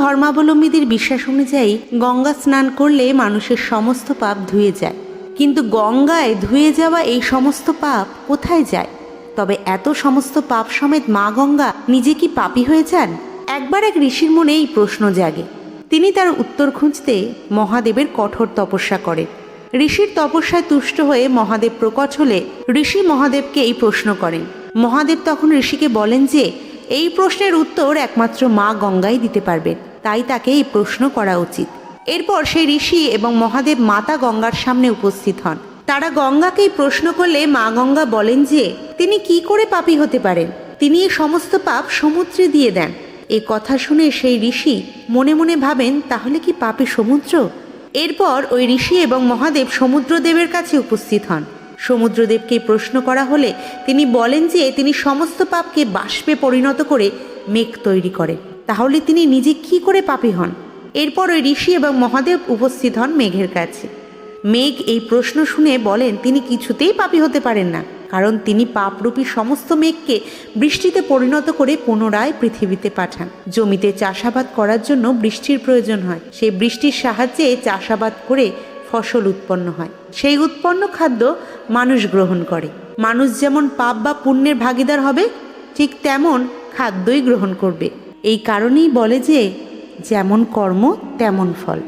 ধর্মাবলম্বীদের বিশ্বাস অনুযায়ী গঙ্গা স্নান করলে মানুষের সমস্ত পাপ ধুয়ে যায়। কিন্তু গঙ্গায় ধুয়ে যাওয়া এই সমস্ত পাপ কোথায় যায়? তবে এত সমস্ত পাপ সমেত মা গঙ্গা নিজে কি পাপী হয়ে যান? একবার এক ঋষির মনে এই প্রশ্ন জাগে। তিনি তার উত্তর খুঁজতে মহাদেবের কঠোর তপস্যা করেন। ঋষির তপস্যায় তুষ্ট হয়ে মহাদেব প্রকট হলে ঋষি মহাদেবকে এই প্রশ্ন করেন। মহাদেব তখন ঋষিকে বলেন যে এই প্রশ্নের উত্তর একমাত্র মা গঙ্গাই দিতে পারবেন। তাই তাকে এই প্রশ্ন করা উচিত। এরপর সেই ঋষি এবং মহাদেব মাতা গঙ্গার সামনে উপস্থিত হন। তারা গঙ্গাকেই প্রশ্ন করলে মা গঙ্গা বলেন যে, তিনি কি করে পাপী হতে পারেন? তিনি এই সমস্ত পাপ সমুদ্রে দিয়ে দেন। এ কথা শুনে সেই ঋষি মনে মনে ভাবেন, তাহলে কি পাপে সমুদ্র? এরপর ওই ঋষি এবং মহাদেব সমুদ্রদেবের কাছে উপস্থিত হন। সমুদ্রদেবকে প্রশ্ন করা হলে তিনি বলেন যে তিনি সমস্ত পাপকে বাষ্পে পরিণত করে মেঘ তৈরি করেন। তাহলে তিনি নিজে কি করে পাপী হন? এরপর ওই ঋষি এবং মহাদেব উপস্থিত হন মেঘের কাছে। মেঘ এই প্রশ্ন শুনে বলেন, তিনি কিছুতেই পাপী হতে পারেন না, কারণ তিনি পাপরূপী সমস্ত মেঘকে বৃষ্টিতে পরিণত করে পুনরায় পৃথিবীতে পাঠান। জমিতে চাষাবাদ করার জন্য বৃষ্টির প্রয়োজন হয়। সেই বৃষ্টির সাহায্যে চাষাবাদ করে ফসল উৎপন্ন হয়। সেই উৎপন্ন খাদ্য মানুষ গ্রহণ করে। মানুষ যেমন পাপ বা পুণ্যের ভাগিদার হবে, ঠিক তেমন খাদ্যই গ্রহণ করবে। এই কারণেই বলে যে, যেমন কর্ম, তেমন ফল।